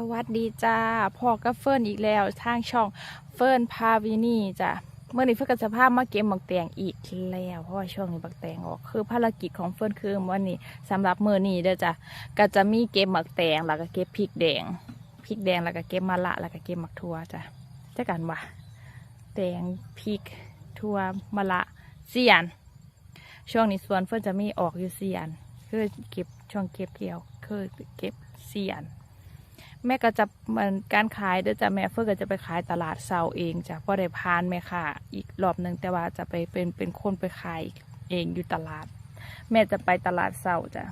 สวัสดีจ้าพ่อกับเฟิร์นอีกแล้ว ทางช่องเฟิร์นพาวินี่จ้ะเมื่อนี้เฟิร์นกับสภาพมาเก็บบักแตงอีกแล้ว เพราะว่าช่วงนี้บักแตงออกคือภารกิจของเฟิร์นคือวันนี้สำหรับเมื่อนี้เด้อจ้ะก็จะมีเก็บบักแตงแล้วก็เก็บพริกแดงพริกแดงแล้วก็เก็บมะละแล้วก็เก็บมักทั่วจ้ะจะกันว่าแตงพริกทั่วมะละเสียน ช่วงนี้สวนเฟิร์นจะมีออกอยู่เสียนคือเก็บช่วงเก็บเกี่ยวคือเก็บเสียน แม่ก็จะมันการขายเดี๋ยวจะแม่เฟิร์นก็จะไปขายตลาดเซาเองจ้ะเพราะได้พานแม่ค่ะ อีกรอบหนึ่งแต่ว่าจะไปเป็นเป็นคนไปขายเองอยู่ตลาด แม่จะไปตลาดเซาจ้ะ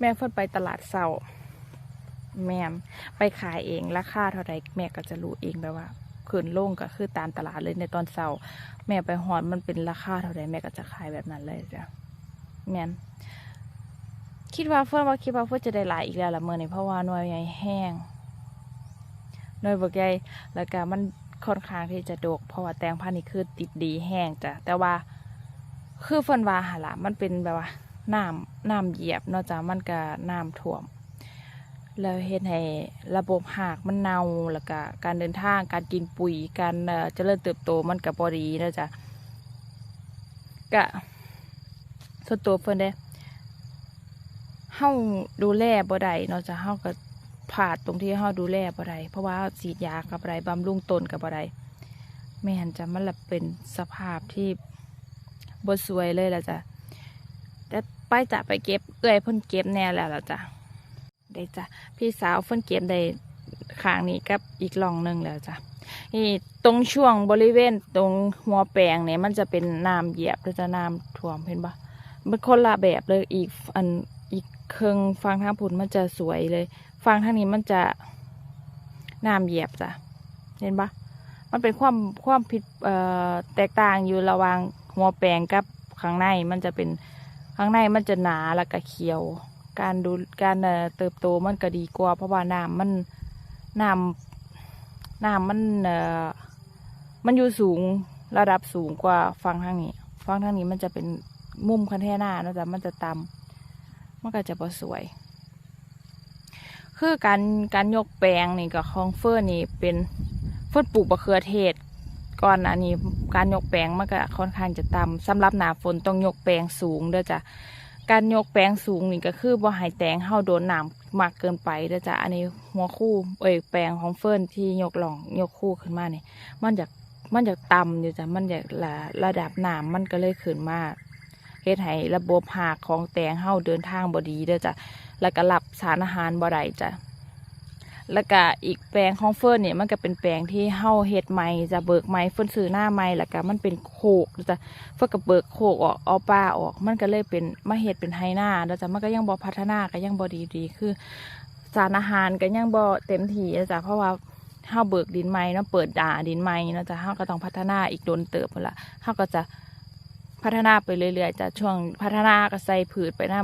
แม่เฟิร์นไปตลาดเซาแม่ไปขายเองราคาเท่าไรแม่ก็จะรู้เองแบบว่าขึ้นลงก็คือตามตลาดเลยในตอนเซาแม่ไปหอดมันเป็นราคาเท่าไรแม่ก็จะขายแบบนั้นเลยจ้ะแม่ คิดว่าเพื่อนว่าคิดว่าเพื่อนจะได้หลายอีกแล้วละเมื่อนี้เพราะว่าหน่วยใหญ่แห้งหน่วยบกใหญ่แล้วก็มันค่อนข้างที่จะดก เพราะว่าแตงพันธุ์นี่คือติดดีแห้งจ้ะแต่ว่าคือเฟินว่าหละมันเป็นแบบว่าน้ำน้ำเหยียบนอกจากมันก็น้ำท่วม แล้วเฮ็ดให้ระบบหากมันเน่าแล้วก็การเดินทางการกินปุ๋ยการเอ่อเจริญเติบโตมันก็บ่ดีนอะจ้ะก็ส่วนตัวเฟินเด้าดูแลบ่ได้เนาะจ้ะเฮาก็พลาดตรงที่เฮาดูแลบ่ได้เพราะว่าฉีดยากับได้บำรุงต้นกับบ่ได้แม่นจะมันละเป็นสภาพที่บ่สวยเลยล่ะจ้ะแต่ไปจะไปเก็บเอื้อยพ่นเก็บแน่แล้วล่ะจ้ะได้จ้ะพี่สาวพ่นเก็บได้ข้างนี้กับอีกหล่องหนึ่งแล้วจ้ะนี่ตรงช่วงบริเวณตรงหัวแปลงเนี่ยมันจะเป็นน้ำเหยียบหรือจะน้ำท่วมเห็นปะมันคนละแบบเลยอีกอัน เครื่องฟังทางผุนมันจะสวยเลย ฟังทางนี้มันจะน้ำเหยียบจ้ะเห็นปะมันเป็นความความผิดแตกต่างอยู่ระหว่างหัวแปลงกับข้างในมันจะเป็นข้างในมันจะหนาแล้วก็เขียว การดูการเอ่อเติบโตมันก็ดีกว่า เพราะว่าน้ำมันน้ำน้ำมันเอ่อมันอยู่สูงระดับสูงกว่าฟังทางนี้ ฟังทางนี้มันจะเป็นมุมคันแท่หน้านะจ๊ะมันจะต่ำ มันก็จะบ่สวย คือการการยกแปลงนี่กับของเฟอร์นี่เป็นเฟอร์ปลูกบะเขือเทศก่อนอันนี้การยกแปลงมันก็ค่อนข้างจะต่ำสำหรับหนาฝนต้องยกแปลงสูงเด้อจ้ะการยกแปลงสูงนี่ก็คือบ่ให้แตงเฮาโดนหน้ำมากเกินไปเด้อจ้ะอันนี้หัวคู่เอ้ยแปลงของเฟิร์นที่ยกหล่องยกคู่ขึ้นมาเนี่ยมันจะมันจะต่ำอยู่จ้ะมันจะระระดับหน้ำมันก็เลยขึ้นมา เฮ็ดให้ระบบหากของแตงเฮาเดินทางบ่ดีเด้อจ้ะแล้วก็รับสารอาหารบ่ได้จ้ะแล้วก็อีกแปลงของเฟิร์นเนี่ยมันก็เป็นแปลงที่เฮาเฮ็ดใหม่จะเบิกใหม่เฟิร์นซื้อหน้าใหม่แล้วก็มันเป็นโคกจะเฟิร์นก็เบิกโคกออกเอาป้าออก มันก็เลยเป็นมาเฮ็ดเป็นไฮหน้าแล้วจ้ะมันก็ยังบ่พัฒนาก็ยังบ่ดีดีคือ สารอาหารก็ยังบ่เต็มที่นะจ้ะเพราะว่าเฮาเบิกดินใหม่เนาะเปิดด่าดินใหม่เนาะจ้ะเฮาก็ต้องพัฒนาอีกโดนเติบพุ่นละเฮาก็จะ พัฒนาไปเรื่อยๆจะช่วงพัฒนาก็ใส่ผืชไปนํ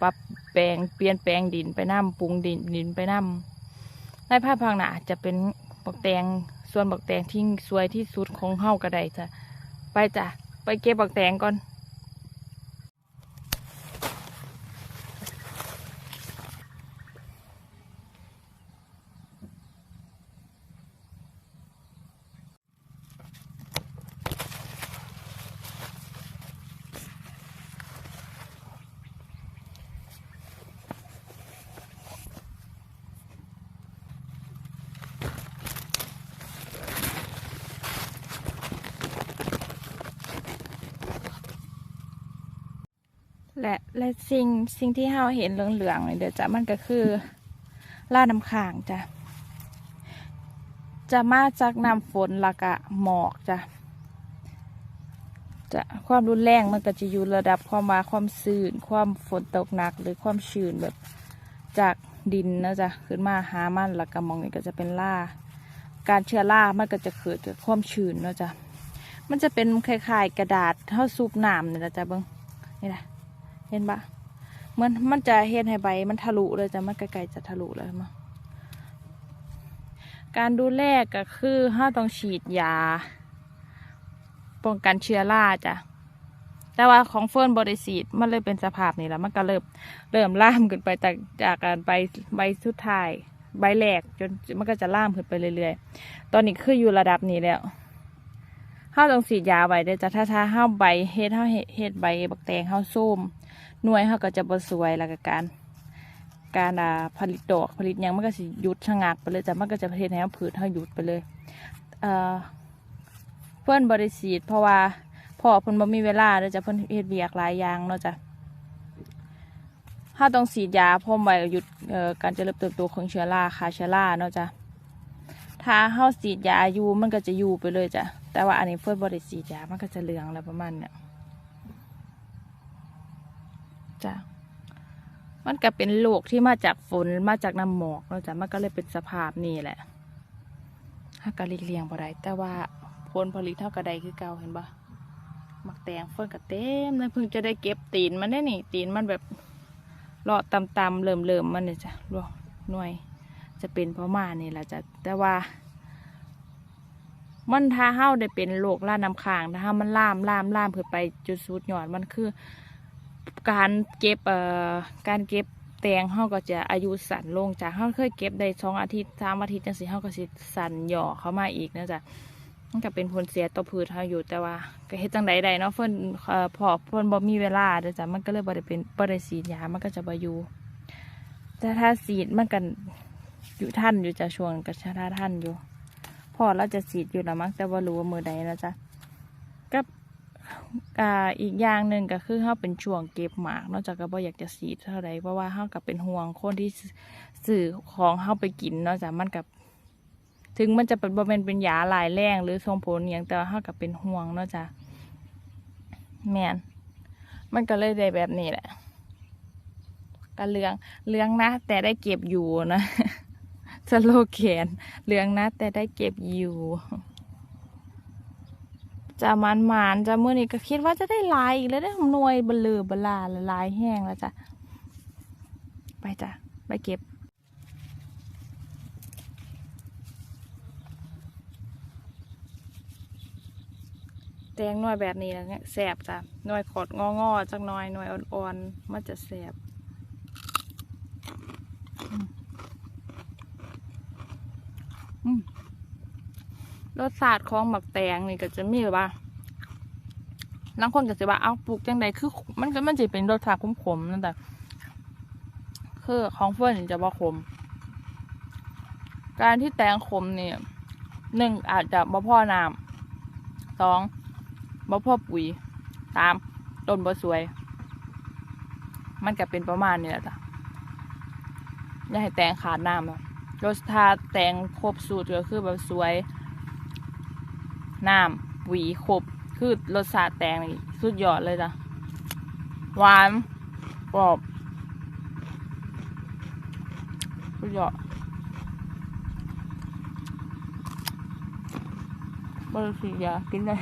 ปรับแปลงเปลี่ยนแปลงดินไปนํปรุงดินดินไปนํในภาพพังหนาจะเป็นบักแตงส่วนบักแตงที่สวยที่สุดของเฮาก็ได้จ้ะไปจ้ะไปเก็บบักแตงก่อน และและสิ่งสิ่งที่เฮาเห็นเหลืองๆนี่เดี๋ยวจะมันก็คือล่าน้ำค้างจ้ะจะมาจากน้ำฝนล้วก็หมอกจ้ะจะความรุนแรงมันก็จะอยู่ระดับความว่าความชื้นความฝนตกหนักหรือความชื้นแบบจากดินนะจ๊ะขึ้นมาหามันล้วก็มองนี่ก็จะเป็นล่าการเชื้อรามันก็จะเกิดจากความชื้นนะจ๊ะมันจะเป็นคล้ายๆกระดาษเท่าซุปน้ำนี่นะจ๊ะเบิ้งนี่นะ เห็นปะเหมือนมันจะเห็นให้ใบมันทะลุเลยจะมันไกลๆจะทะลุเลยมั้งการดูแลก็คือห้าต้องฉีดยา ป้องกันเชื้อราจ้ะแต่ว่าของเฟิร์นบริสีดมันเลยเป็นสภาพนี่แหละมันก็เริ่มเริ่มล่ามขึ้นไปจากจากการใบใบสุดท้าย ใบแรกจนมันก็จะล่ามขึ้นไปเรื่อยๆ ตอนนี้คืออยู่ระดับนี้แล้วห้าต้องสีดยาไว้เด้จ้ะถ้าถ้าห้าใบเฮ็ดห้าเฮ็ดใบบักแตงห้าส้ม หน่วยห้าก็จะบ่สวยแล้วก็การ การผลิตดอกผลิตยังมันก็สิหยุดชะงักไปเลยจ้ะมันก็จะประเฮ็ดให้ผืชเฮาหยุดไปเลยเเพื่อนบริสีดเพราะว่าพ่อเพิ่นบ่มีเวลาเด้อจ้ะเพิ่นเฮ็ดเวียกหลายอย่างเนาะจ้ะถ้าต้องฉีดยาพร้อมไว้หยุดการเจริญเติบโตของเชื้อราฆ่าเชื้อราเนาะจ้ะถ้าเฮาฉีดยาอยู่มันก็จะอยู่ไปเลยจ้ะแต่ว่าอันนี้เพิ่อนบ่ได้ฉีดยามันก็จะเหลืองแล้วประมาณเนี้ย จ้ะมันก็เป็นโรคที่มาจากฝนมาจากน้ำหมอกเนาะจ้ะมันก็เลยเป็นสภาพนี้แหละถ้าก็หลีกเลี่ยงบ่ได้แต่ว่าผลผลิตเท่ากับใดคือเก่าเห็นปะมักแตงเฟิ่นก็เต็มเลยเพิ่งจะได้เก็บตีนมันได้นี่ ตีนมันแบบเลาะตำๆเริ่มๆมันเนี่ยจ้ะรวหน่วยจะเป็นเพราะมานี่แหละจ้ะแต่ว่ามันถ้าเฮาได้เป็นโรคล่าน้ำค้างถ้ามันล่ามล่ามล่ามขึ้นไปจุดสุดยอดมันคือ การเก็บเอ่อการเก็บแตงเฮาก็จะอายุสั้นลงจากเฮาเคยเก็บได้สองอาทิตย์สามอาทิตย์จังสิเฮาก็สิสั้นหย่อเข้ามาอีกนะจ๊ะมันก็เป็นผลเสียต่อพืชเฮาอยู่แต่ว่าก็เฮ็ดจังใดได้เนาะเพิ่นเอ่อพอเพิ่นบ่มีเวลาเด้อจ้ะมันก็เลยบ่ได้เป็นบ่ได้ฉีดยามันก็จะบ่อยู่แต่ถ้าฉีดมันก็อยู่ทันอยู่จะช่วงก็ชะทันอยู่พอเราจะฉีดอยู่ล้วมั้งแต่ว่ารู้ว่ามือใดนะจ๊ะก็ อ่าอีกอย่างหนึ่งก็คือเขาเป็นช่วงเก็บหมากนอกจากก็บ่อยากจะสีดเท่าไรเพราะว่าเขากับเป็นห่วงคนที่สื่อของเขาไปกินนอกจากมันกับถึงมันจะเป็นบ่เป็นเป็นยาลายแรงหรือส่งผลอย่างแต่ว่าเขากับเป็นห่วงนอกจากแมนมันก็เลยได้แบบนี้แหละก็เรื่องเรื่องนะ แต่ได้เก็บอยู่นะสโลแกนเรื่องนะ แต่ได้เก็บอยู่ จะมันหมานๆจะมื่อนี้ก็คิดว่าจะได้ลายอีกแล้วได้หน่วยเบลือบลาละลายแห้งแล้วจ้ะไปจ้ะไปเก็บแตงหน่วยแบบนี้แล้วเนี่ยแสบจ้ะหน่วยขดงองอๆจักหน่อยหน่วยอ่อนๆมันจะแสบอืม รสชาติของหมักแตงนี่ก็จะมีว่าบางคนก็จะว่าเอาปลูกจังใดคือ มันก็มันจะเป็นรสชาติขมๆนั่นแต่คือของเฟิร์นจะว่ขม การที่แตงขมเนี่ยหนึ่งอาจจะบ่พ่อน้ำสองบ่พ่อปุ๋ยสามต้นบ่สวย มันก็เป็นประมาณนี้แหละจ้ะอย่าให้แตงขาดน้ำอะรสชาติแตงครบสูตรก็คือแบบสวย น้ำหวีขบคือรสชาติแตงนี่สุดยอดเลยจ้ะหวานกรอบสุดยอดบริสุทธิ์ยากินได้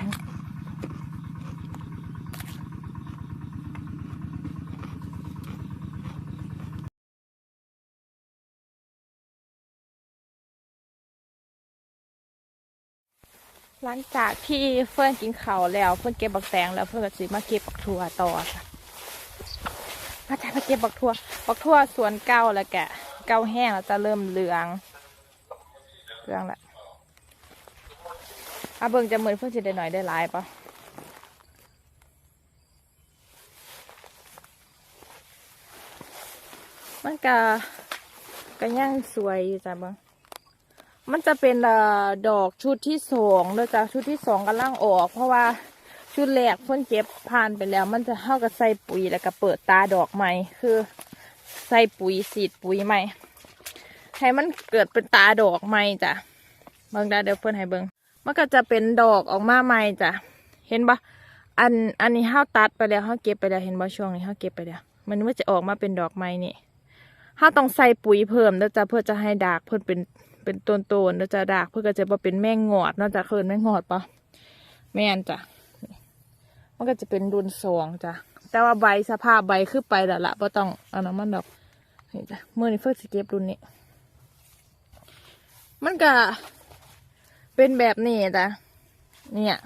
หลังจากที่เฟิร์นกินเขาแล้วเฟิร์นเก็บบักแตงแล้วเฟิร์นก็สิมาเก็บบักทั่วต่อค่ะมาจ้ะมาเก็บบักทั่วบักทั่วสวนเก่าแล้วแกะเก่าแห้งแล้วจะเริ่มเหลืองเหลืองละอาเบิ่งจะเหมือนเพื่อนจะได้หน่อยได้หลายปะมันก็ก็ยังสวยอยู่จ้ะเบิ่ง มันจะเป็นอดอกชุดที่สองเลยจ้ะชุดที่สองกำลังออก เพราะว่าชุดแรกเพิ่นเก็บผ่านไปแล้ว มันจะเข้ากับใส่ปุ๋ยแล้วก็เปิดตาดอกใหม่คือ ใส่ปุ๋ยสีดปุ๋ยใหม่ให้มันเกิดเป็นตาดอกใหม่จ้ะเบิ่งได้เดี๋ยวเพิ่นให้เบิ่งมันก็จะเป็นดอกออกมาใหม่จ้ะเห็นปะอันอันนี้เฮาตัดไปแล้วเฮาเก็บไปแล้วเห็นบ่ช่วงนี้เฮาเก็บไปแล้วมันว่าจะออกมาเป็นดอกใหม่นี่เฮาต้องใส่ปุ๋ยเพิ่มแล้วจ้ะเพื่อจะให้ดากเพิ่นเป็น เป็นต้นโตนแล้วจะดากเพื่อก็จะมาเป็นแม่งงอดเนอกจากเคินแม่งงอดปะแม่นจ้ะมันก็จะเป็นรุ่นสองจ้ะแต่ว่าใบสภาพใบคือไปแล้วละไ่ต้องเอาน้ำมันดอกนี่จ้ะเมื่อนี้เฟิร์สเก็บรุ่นนี้ มันก็เป็นแบบนี้จ้ะเนี่ย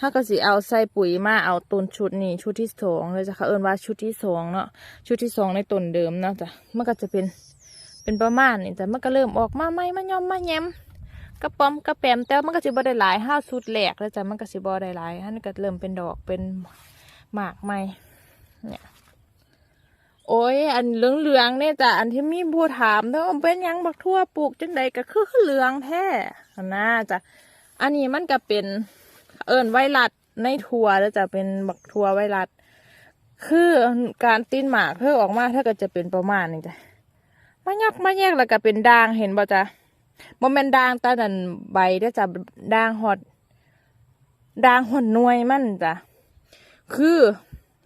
ถ้าก็สิเอาใส่ปุ๋ยมาเอาต้นชุดนี้ชุดที่สองเลยจ้ะเขาเอิ้นว่าชุดที่สองเนาะชุดที่สองในต้นเดิมเนาะจ้ะมันก็จะเป็น เป็นประมาณนี้จ้ะมันก็เริ่มออกมาใหม่มาย่อมมาแย้มกระป๋อมกระแปมแต่มันก็สิบ่ได้หลายห้าชุดแหลกแล้วจ้ะมันก็สิบ่ได้หลายอันนี้ก็เริ่มเป็นดอกเป็นหมากใหม่เนี่ยโอ้ย อันเหลืองๆเนี่ยจ้ะอันที่มีบัวถามเนาะเป็นยังบักทั่วปลูกจังใดก็คือเหลืองแท้อันน่าจ้ะอันนี้มันก็เป็นเอิญไวรัสในถั่วแล้วจะเป็นบักถั่วไวรัสคือการติ้นหมากเพื่อออกมาถ้าก็จะเป็นประมาณนี้จ้ะ มายักมาแยกแล้วก็เป็นด่างเห็นบ่จ้ะบ่แม่นด่างตาดันใบเด้จ้ะด่างหอดด่างหอดหน่วยมันจ้ะคือ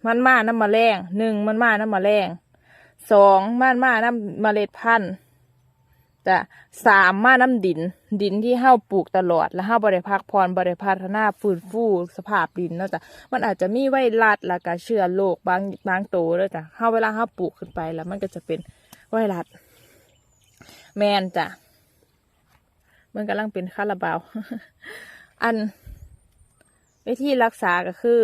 มันมาน้ำแมลงหนึ่งมันมาน้ำแมลงสองมันมาน้ำเมล็ดพันธุ์จะสามมาน้ำดิน ดินที่เฮาปลูกตลอด แล้วเฮาบริพักพรบริพัฒนาฟื้นฟูสภาพดินเนาะจ้ะมันอาจจะมีไวรัสแล้วก็เชื้อโรคบางบางตัวแล้วจ้ะเฮาเวลาเฮาปลูกขึ้นไปแล้วมันก็จะเป็นไวรัส แมนจ้ะมันกำลังเป็นคาราบาว อันวิธีรักษาก็คือ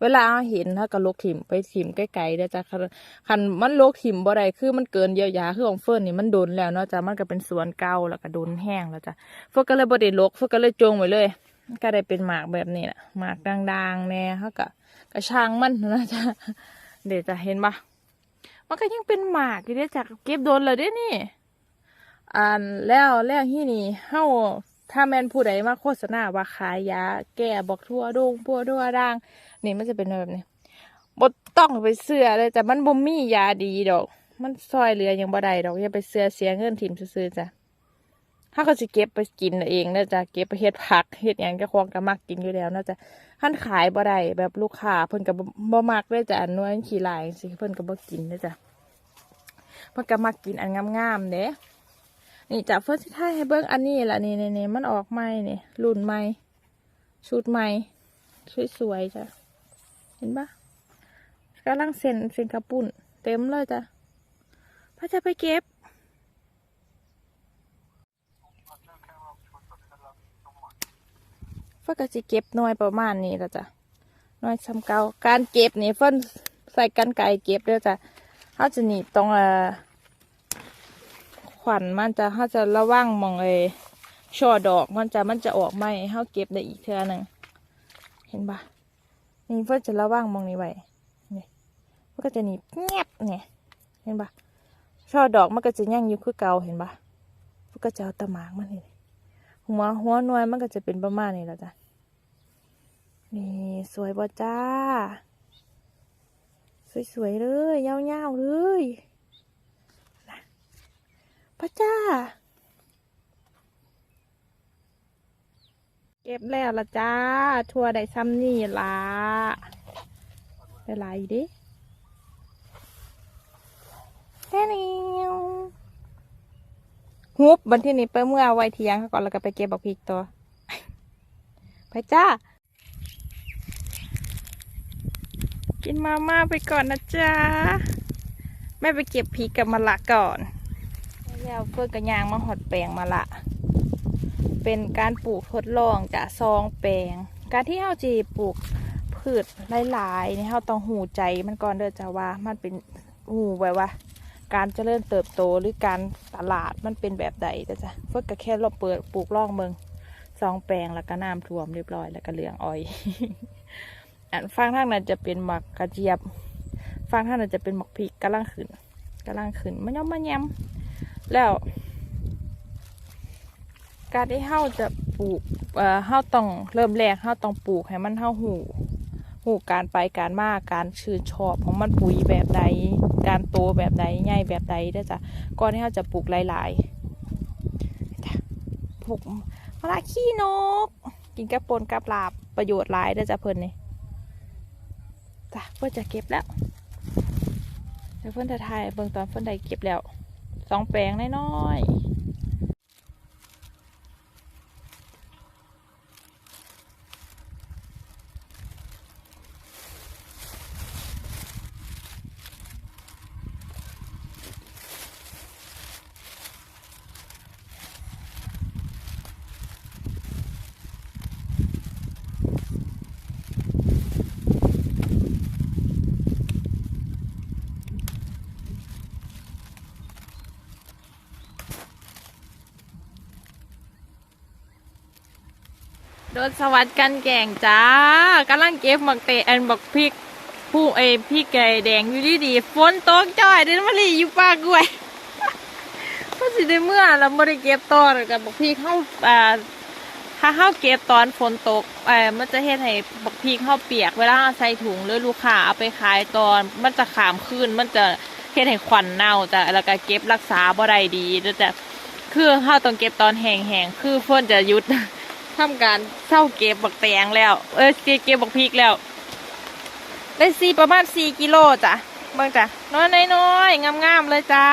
เวลาเห็นถ้าก็ลกถิ่มไปถิ่มไกลๆเด้จ้ะคันคันมันลกถิ่มบ่ได้คือมันเกินเยียวยาคือของเฟิร์นนี่มันโดนแล้วเนาะจ้ะมันก็เป็นสวนเก่าแล้วก็โดนแห้งแล้วจ้ะเฟิร์นก็เลยบ่ได้ลกเฟิร์นก็เลยจงไว้เลย ก็ได้เป็นหมากแบบนี้แหละหมากด่างๆแน่เขาก็กระช่างมันนะจ้ะเดี๋ยวจะเห็นปะมันก็ยังเป็นหมากอยู่เด้อจ้ะเก็บโดนเลยเด้นี่ อันแล้วแล้วที่นี่เฮาถ้าแมนผู้ใดมาโฆษณาว่าขายยาแก้บอกทั่วดงพัวทั่วด่าง นี่มันจะเป็นแบบนี้บดต้องไปเสื้อเลยแต่มันบ่มียาดีดอก มันซอยเหลือยังบ่ได้ดอกอย่าไปเสื้อเสียเงินถิ่มซื้อจ้ะถ้าเขาจะเก็บไปกินเองนะจ๊ะเก็บไปเฮ็ดผักเฮ็ดหยังเจะคองก็มักกินอยู่แล้วนะจ๊ะท่านขายบ่ได้แบบลูกค้าเพิ่นก็บ่บ่มักเลยจ้ะอันน้อยขี้ลายสิเพิ่นก็บ่กินนะจ๊ะเพิ่นก็มักกินอันงามๆเด้ นี่จ้ะเฟิร์สที่ท้ายให้เบิ่งอันนี้ล่ะนี่นี่ๆมันออกใหม่นี่รุ่นใหม่ชุดใหม่สวยๆจ้ะเห็นปะกำลังเซ็นเซ็นกระปุ่นเต็มเลยจ้ะพ่อจะไปเก็บเฟิร์นก็จะเก็บน่วยประมาณนี้ล้วจ้ะน่วยซ้ำเก่าการเก็บนี่เฟิร์นใส่กันไก่เก็บด้วยจ้ะเขาจะหนีตรงเอ่อ วัญมันจะเขาจะระวังมองเอช่อดอกมันจะมันจะออกไหมเขาเก็บได้อีกเท่านึงเห็นปะนี่เพื่อจะระว่างมองนี้ไว้นี่มันก็จะหนีเงียบเนี่ยเห็นปะช่อดอกมันก็จะยั่งอยู่คือเก่าเห็นปะมันก็จะเอาตะหมากมันนี่หัวหัวหน่วยมันก็จะเป็นประมาณนี้แล้วจ้ะนี่สวยบ่จ้า สวยๆเลยยาวๆเลย พ่อจ้า เก็บแล้วละจ้า ทัวได้ซ้ำนี่ละได้หลายอยู่ดิแค่นี้ฮุบบันที่นี้ไปเมื่อไวเทียงก่อนแล้วก็ไปเก็บบักพริกตัวไปจ้า กินมาม่าไปก่อนนะจ๊ะแม่ไปเก็บพริกกับมะละก่อน แล้วเพื่อกระยางมาหอดแปลงมาละ เป็นการปลูกทดลองจากซองแปลง การที่เฮาจีปลูกพืชหลายๆนี่เฮาต้องหูใจมันก่อนเด้อจ้าว่ามันเป็นหูไว้ว่า การเจริญเติบโตหรือการตลาดมันเป็นแบบใดเด้อจ้ะเพื่อก็แค่เราเปิดปลูกล่องเมืองซองแปลงแล้วก็น้ำท่วมเรียบร้อยแล้วก็เหลืองอ้อย อันฟังทางนั้นจะเป็นหมักกระเจี๊ยบฟังทางนั้นจะเป็นหมักพริกกำลังขึ้นกำลังขึ้นมันย่อมมันแยม แล้วการที่เฮาจะปลูกเอ่อเฮาต้องเริ่มแรกเฮาต้องปลูกให้มันเฮาหูหูการไปการมาการชื่นชอบของมันปุ๋ยแบบใด การโตแบบใดใหญ่แบบใดเด้จ้ะก่อนที่เฮาจะปลูกหลายๆปลูกมะละขี้นก กินกับปนกับลาบประโยชน์หลายเด้จ้ะเพิ่นนี่จ้ะเพิ่นจะเก็บแล้วเดี๋ยวเพิ่นจะถ่ายเบิ่งตอนเพิ่นได้เก็บแล้ว สองแปลงน้อยๆ รถสวัสดิ์กันแก่งจ้ากำลังเก็บหมักเตะแอนบักพริกผู้เอพี่ไก่แดงอยู่ดีดีๆฝนตกจ้อยเดินมาลีอยู่ปากกล้วยก็สิได้เมื่อเราไม่ได้เก็บตอนกับบักพริกเข้าอ่าถ้าเข้าเก็บตอนฝนตกเออมันจะเฮ็ดให้บักพริกเข้าเปียกเวลาใส่ถุงหรือลูกค้าเอาไปขายตอน มันจะขามขึ้นมันจะเฮ็ดให้ควันเน่าจ้ะแล้วก็เก็บรักษาบ่ได้ดีแล้วจะคือเข้าต้องเก็บตอนแห้งๆคือเพื่อนจะยุด ทำการเศร้าเก็บบักแตงแล้ว เออเก็บเก็บบักพริกแล้ว ได้ซีประมาณสี่กิโลจ้ะเบิ่งจ้ะน้อยน้อยๆงามๆเลยจ้า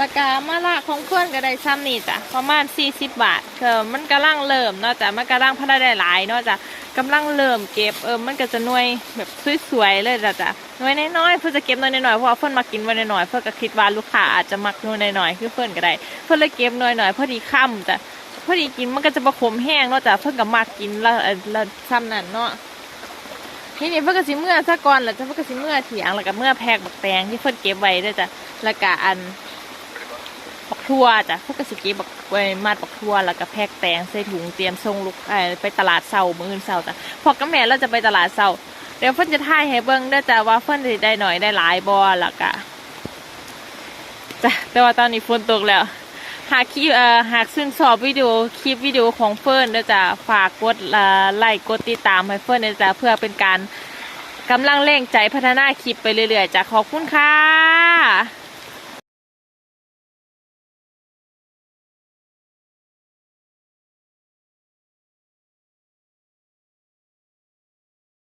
ราคามาละของเพื่อนก็ได้ซ้ำนี่จ้ะประมาณสี่สิบบาทคือมันกำลังเริ่มเนาะจ้ะมันกำลังพัฒนาได้หลายเนาะจ้ะกำลังเริ่มเก็บเออมันก็จะน่วยแบบสวยๆเลยจ้ะจ้ะน่วยน้อยๆเพื่อจะเก็บน่วยน้อยๆเพราะว่าเพื่อนมากินน่วยน้อยๆเพื่อก็คิดว่าลูกค้าอาจจะมักน่วยน้อยๆคือเพื่อนก็ได้ เพื่อนเลยเก็บน่วยน้อยพอดีค่ำจ้ะ พอดีกินมันก็จะประคมแห้งเนาะจ้ะเพิ่งกับมากกินแล้วเอ่อแล้วซ้ำนั่นเนาะทีนี้เพิ่งก็สิเมื่อซะก่อนแล้วจะเพิ่งก็สิเมื่อเถียงแล้วก็เมื่อแพกบักแตงที่เพิ่นเก็บไว้ด้วยจ้ะแล้วก็อันบักทั่วจ้ะเพิ่งก็สิเก็บบักไว้มัดบักทั่วแล้วก็แพกแตงใส่ถุงเตรียมส่งลูกไปตลาดเสามื้ออื่นเสาจ้ะพอกับแม่เราจะไปตลาดเสาเดี๋ยวเพิ่นจะถ่ายให้เบิ่งเด้จ้ะว่าเพิ่นได้หน่อยได้หลายบ่แล้วก็จ้ะแต่ว่าตอนนี้ฝนตกแล้ว หากคลิปเอ่อหากซึ่งชอบวิดีโอคลิปวิดีโอของเฟิร์นเดี๋ยวจะฝากกดเอ่อไลค์กดติดตามให้เฟิร์นเดี๋ยวจะเพื่อเป็นการกำลังเร่งใจพัฒนาคลิปไปเรื่อยๆจะขอบคุณค่ะ